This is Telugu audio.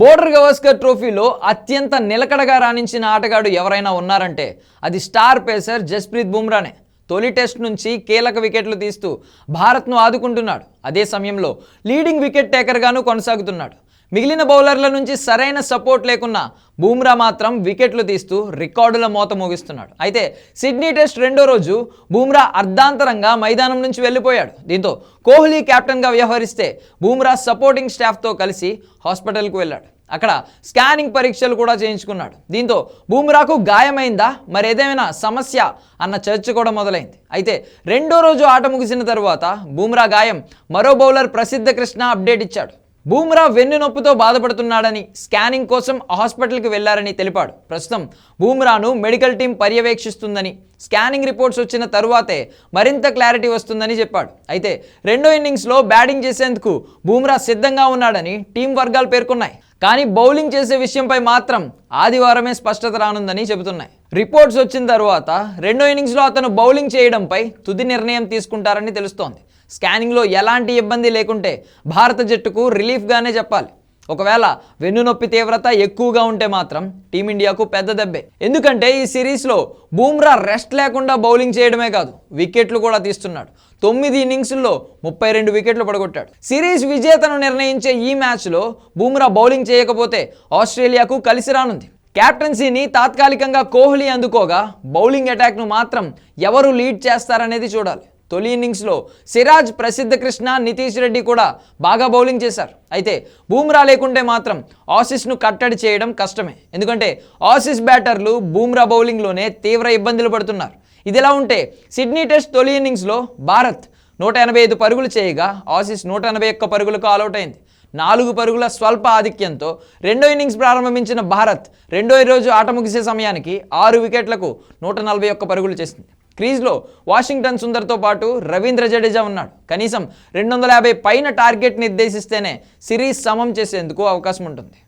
బోర్డర్ గవస్కర్ ట్రోఫీలో అత్యంత నిలకడగా రాణించిన ఆటగాడు ఎవరైనా ఉన్నారంటే అది స్టార్ పేసర్ జస్ప్రీత్ బుమ్రానే. తొలి టెస్ట్ నుంచి కీలక వికెట్లు తీస్తూ భారత్ను ఆదుకుంటున్నాడు. అదే సమయంలో లీడింగ్ వికెట్ టేకర్గాను కొనసాగుతున్నాడు. మిగిలిన బౌలర్ల నుంచి సరైన సపోర్ట్ లేకున్నా బూమ్రా మాత్రం వికెట్లు తీస్తూ రికార్డుల మోత మోగిస్తున్నాడు. అయితే సిడ్నీ టెస్ట్ రెండో రోజు బూమ్రా అర్ధాంతరంగా మైదానం నుంచి వెళ్ళిపోయాడు. దీంతో కోహ్లీ కెప్టెన్గా వ్యవహరిస్తే బూమ్రా సపోర్టింగ్ స్టాఫ్తో కలిసి హాస్పిటల్కు వెళ్ళాడు. అక్కడ స్కానింగ్ పరీక్షలు కూడా చేయించుకున్నాడు. దీంతో బూమ్రాకు గాయమైందా? మరి ఏదైనా సమస్య? అన్న చర్చ కూడా మొదలైంది. అయితే రెండో రోజు ఆట ముగిసిన తరువాత బూమ్రా గాయం మరో బౌలర్ ప్రసిద్ధ కృష్ణ అప్డేట్ ఇచ్చాడు. బూమ్రా వెన్ను నొప్పితో బాధపడుతున్నాడని స్కానింగ్ కోసం హాస్పిటల్కి వెళ్ళారని తెలిపాడు. ప్రస్తుతం బూమ్రాను మెడికల్ టీం పర్యవేక్షిస్తుందని స్కానింగ్ రిపోర్ట్స్ వచ్చిన తరువాతే మరింత క్లారిటీ వస్తుందని చెప్పాడు. అయితే రెండో ఇన్నింగ్స్లో బ్యాటింగ్ చేసేందుకు బూమ్రా సిద్ధంగా ఉన్నాడని టీం వర్గాలు పేర్కొన్నాయి. కానీ బౌలింగ్ చేసే విషయంపై మాత్రం ఆదివారమే స్పష్టత రానుందని చెబుతున్నాయి. రిపోర్ట్స్ వచ్చిన తర్వాత రెండో ఇన్నింగ్స్లో అతను బౌలింగ్ చేయడంపై తుది నిర్ణయం తీసుకుంటారని తెలుస్తోంది. స్కానింగ్లో ఎలాంటి ఇబ్బంది లేకుంటే భారత జట్టుకు రిలీఫ్గానే చెప్పాలి. ఒకవేళ వెన్నునొప్పి తీవ్రత ఎక్కువగా ఉంటే మాత్రం టీమిండియాకు పెద్ద దెబ్బే. ఎందుకంటే ఈ సిరీస్లో బూమ్రా రెస్ట్ లేకుండా బౌలింగ్ చేయడమే కాదు వికెట్లు కూడా తీస్తున్నాడు. తొమ్మిది ఇన్నింగ్స్లో ముప్పై రెండు వికెట్లు పడగొట్టాడు. సిరీస్ విజేతను నిర్ణయించే ఈ మ్యాచ్లో బూమ్రా బౌలింగ్ చేయకపోతే ఆస్ట్రేలియాకు కలిసి రానుంది. క్యాప్టెన్సీని తాత్కాలికంగా కోహ్లీ అందుకోగా బౌలింగ్ అటాక్ను మాత్రం ఎవరు లీడ్ చేస్తారనేది చూడాలి. తొలి ఇన్నింగ్స్లో సిరాజ్ ప్రసిద్ధ కృష్ణ నితీష్ రెడ్డి కూడా బాగా బౌలింగ్ చేశారు. అయితే బూమ్రా లేకుంటే మాత్రం ఆసిస్ను కట్టడి చేయడం కష్టమే. ఎందుకంటే ఆసిస్ బ్యాటర్లు బూమ్రా బౌలింగ్లోనే తీవ్ర ఇబ్బందులు పడుతున్నారు. ఇదిలా ఉంటే సిడ్నీ టెస్ట్ తొలి ఇన్నింగ్స్లో భారత్ నూట ఎనభై ఐదు పరుగులు చేయగా ఆసిస్ నూట ఎనభై ఒక్క పరుగులకు ఆలౌట్ అయింది. నాలుగు పరుగుల స్వల్ప ఆధిక్యంతో రెండో ఇన్నింగ్స్ ప్రారంభించిన భారత్ రెండో రోజు ఆట ముగిసే సమయానికి ఆరు వికెట్లకు నూట నలభై ఒక్క పరుగులు చేసింది. క్రీజ్లో వాషింగ్టన్ సుందర్తో పాటు రవీంద్ర జడేజా ఉన్నాడు. కనీసం రెండు వందల యాభై పైన టార్గెట్ నిర్దేశిస్తేనే సిరీస్ సమం చేసేందుకు అవకాశం ఉంటుంది.